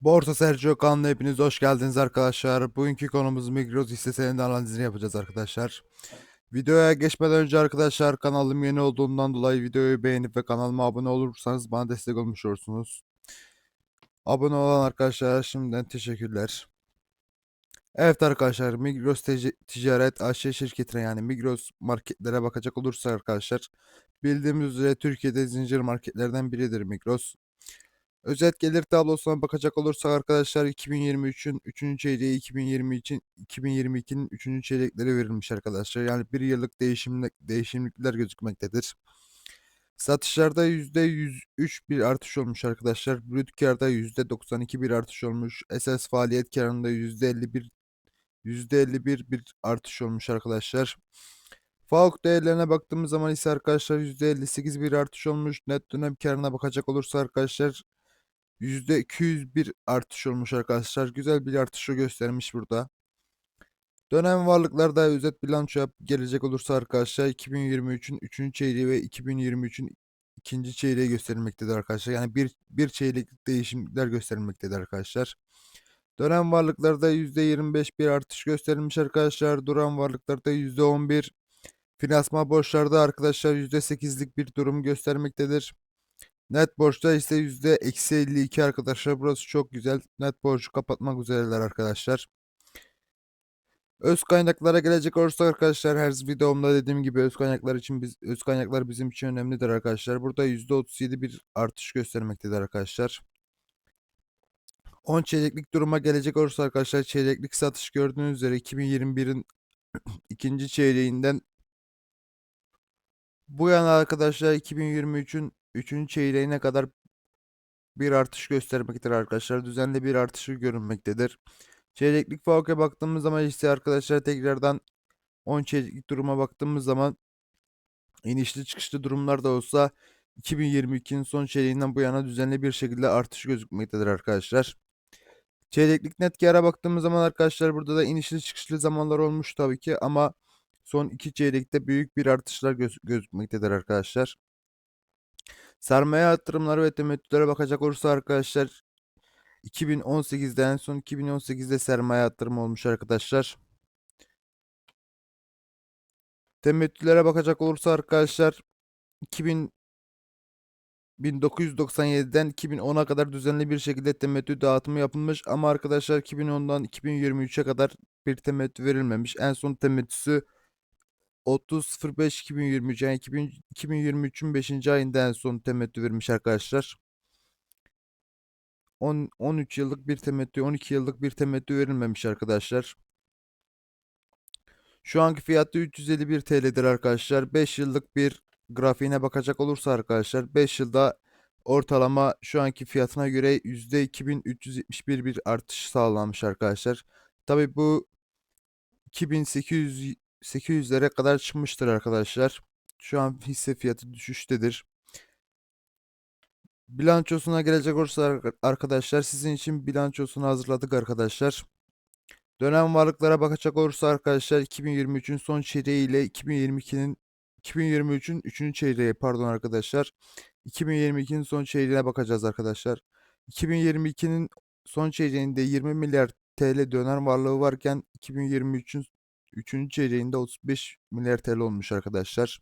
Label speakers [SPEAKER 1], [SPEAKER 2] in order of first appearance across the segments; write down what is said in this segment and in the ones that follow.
[SPEAKER 1] Borsa Sergio kanalına hepiniz hoş geldiniz arkadaşlar. Bugünkü konumuz Migros hisse senedi analizini yapacağız arkadaşlar. Videoya geçmeden önce arkadaşlar kanalım yeni olduğundan dolayı videoyu beğenip ve kanalıma abone olursanız bana destek olmuş olursunuz. Abone olan arkadaşlar şimdiden teşekkürler. Evet arkadaşlar Migros Tic- Ticaret AŞ şirketine yani Migros marketlere bakacak olursak arkadaşlar bildiğimiz üzere Türkiye'de zincir marketlerden biridir Migros. Özet gelir tablosuna bakacak olursak arkadaşlar 2023'ün 3. çeyreği 2020 için 2022'nin 3. çeyrekleri verilmiş arkadaşlar. Yani bir yıllık değişimlik, değişimlikler gözükmektedir. Satışlarda %103 bir artış olmuş arkadaşlar. Brüt karda %92 bir artış olmuş. Esas faaliyet karında %51 %51 bir artış olmuş arkadaşlar. FAUK değerlerine baktığımız zaman ise arkadaşlar %58 bir artış olmuş. Net dönem karına bakacak olursa arkadaşlar %201 artış olmuş arkadaşlar. Güzel bir artışı göstermiş burada. Dönem varlıklarda özet bilanço yap gelecek olursa arkadaşlar 2023'ün 3. çeyreği ve 2023'ün ikinci çeyreği gösterilmektedir arkadaşlar. Yani bir, bir çeyreklik değişimler gösterilmektedir arkadaşlar. Dönem varlıklarda %25 bir artış gösterilmiş arkadaşlar. Duran varlıklarda %11. Finansman borçlarda arkadaşlar %8'lik bir durum göstermektedir. Net borçta ise yüzde eksi 52 arkadaşlar. Burası çok güzel. Net borcu kapatmak üzereler arkadaşlar. Öz kaynaklara gelecek olursak arkadaşlar her videomda dediğim gibi öz kaynaklar için biz öz kaynaklar bizim için önemlidir arkadaşlar. Burada %37 bir artış göstermektedir arkadaşlar. 10 çeyreklik duruma gelecek olursa arkadaşlar çeyreklik satış gördüğünüz üzere 2021'in ikinci çeyreğinden bu yana arkadaşlar 2023'ün 3. çeyreğine kadar bir artış göstermektedir arkadaşlar. Düzenli bir artışı görünmektedir. Çeyreklik FAOK'a baktığımız zaman ise arkadaşlar tekrardan 10 çeyreklik duruma baktığımız zaman inişli çıkışlı durumlar da olsa 2022'nin son çeyreğinden bu yana düzenli bir şekilde artış gözükmektedir arkadaşlar. Çeyreklik net kâra baktığımız zaman arkadaşlar burada da inişli çıkışlı zamanlar olmuş tabii ki ama son iki çeyrekte büyük bir artışlar göz gözükmektedir arkadaşlar. Sermaye yatırımları ve temettülere bakacak olursa arkadaşlar 2018'de en son 2018'de sermaye yatırımı olmuş arkadaşlar. Temettülere bakacak olursa arkadaşlar 2000 1997'den 2010'a kadar düzenli bir şekilde temettü dağıtımı yapılmış ama arkadaşlar 2010'dan 2023'e kadar bir temettü verilmemiş. En son temettüsü 30.05.2023 yani 2000 2023'ün 5. ayında en son temettü vermiş arkadaşlar. 10 13 yıllık bir temettü, 12 yıllık bir temettü verilmemiş arkadaşlar. Şu anki fiyatı 351 TL'dir arkadaşlar. 5 yıllık bir grafiğine bakacak olursa arkadaşlar 5 yılda ortalama şu anki fiyatına göre %2371 bir artış sağlanmış arkadaşlar. Tabi bu 2800 800'lere kadar çıkmıştır arkadaşlar. Şu an hisse fiyatı düşüştedir. Bilançosuna gelecek olursa ar- arkadaşlar sizin için bilançosunu hazırladık arkadaşlar. Dönem varlıklara bakacak olursa arkadaşlar 2023'ün son çeyreği ile 2022'nin 2023'ün 3. çeyreği pardon arkadaşlar. 2022'nin son çeyreğine bakacağız arkadaşlar. 2022'nin son çeyreğinde 20 milyar TL dönem varlığı varken 2023'ün 3. çeyreğinde 35 milyar TL olmuş arkadaşlar.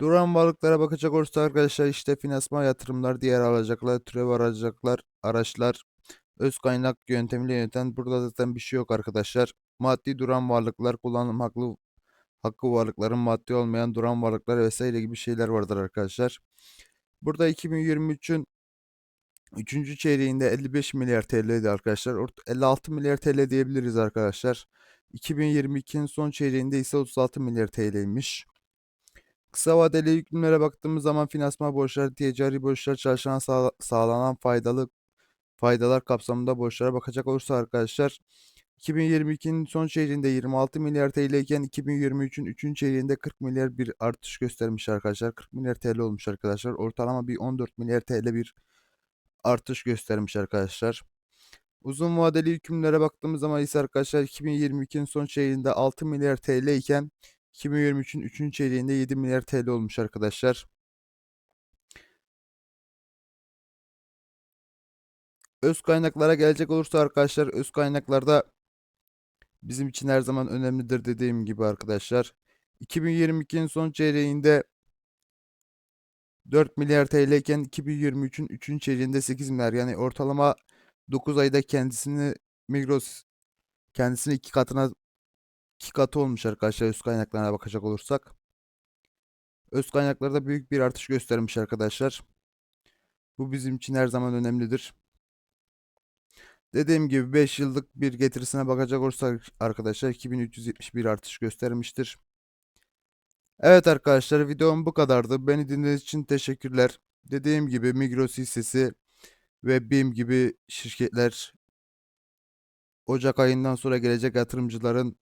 [SPEAKER 1] Duran varlıklara bakacak olursak arkadaşlar işte finansman yatırımlar, diğer alacaklar, türev alacaklar, araçlar, öz kaynak yöntemiyle yöneten burada zaten bir şey yok arkadaşlar. Maddi duran varlıklar, kullanım haklı hakkı varlıkların maddi olmayan duran varlıklar vesaire gibi şeyler vardır arkadaşlar. Burada 2023'ün 3. çeyreğinde 55 milyar TL'ydi arkadaşlar. Ort- 56 milyar TL diyebiliriz arkadaşlar. 2022'nin son çeyreğinde ise 36 milyar TL'ymiş. Kısa vadeli yükümlere baktığımız zaman finansman borçları, ticari borçlar, çalışan sağ- sağlanan faydalı faydalar kapsamında borçlara bakacak olursa arkadaşlar 2022'nin son çeyreğinde 26 milyar TL iken 2023'ün 3. çeyreğinde 40 milyar bir artış göstermiş arkadaşlar. 40 milyar TL olmuş arkadaşlar. Ortalama bir 14 milyar TL bir artış göstermiş arkadaşlar. Uzun vadeli hükümlere baktığımız zaman ise arkadaşlar 2022'nin son çeyreğinde 6 milyar TL iken 2023'ün 3. çeyreğinde 7 milyar TL olmuş arkadaşlar. Öz kaynaklara gelecek olursa arkadaşlar öz kaynaklarda bizim için her zaman önemlidir dediğim gibi arkadaşlar. 2022'nin son çeyreğinde 4 milyar TL iken 2023'ün 3. çeyreğinde 8 milyar yani ortalama 9 ayda kendisini Migros kendisini iki katına iki katı olmuş arkadaşlar öz kaynaklarına bakacak olursak. Öz kaynaklarda büyük bir artış göstermiş arkadaşlar. Bu bizim için her zaman önemlidir. Dediğim gibi 5 yıllık bir getirisine bakacak olursak arkadaşlar 2371 artış göstermiştir. Evet arkadaşlar videom bu kadardı. Beni dinlediğiniz için teşekkürler. Dediğim gibi Migros hissesi ve BİM gibi şirketler Ocak ayından sonra gelecek yatırımcıların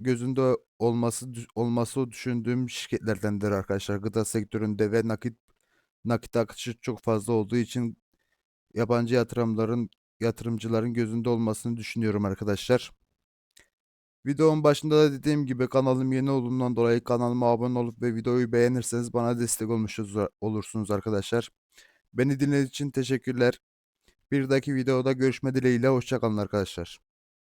[SPEAKER 1] gözünde olması olması düşündüğüm şirketlerdendir arkadaşlar. Gıda sektöründe ve nakit nakit akışı çok fazla olduğu için yabancı yatırımların yatırımcıların gözünde olmasını düşünüyorum arkadaşlar. Videonun başında da dediğim gibi kanalım yeni olduğundan dolayı kanalıma abone olup ve videoyu beğenirseniz bana destek olmuş olursunuz arkadaşlar. Beni dinlediğiniz için teşekkürler. Bir dahaki videoda görüşme dileğiyle hoşçakalın arkadaşlar.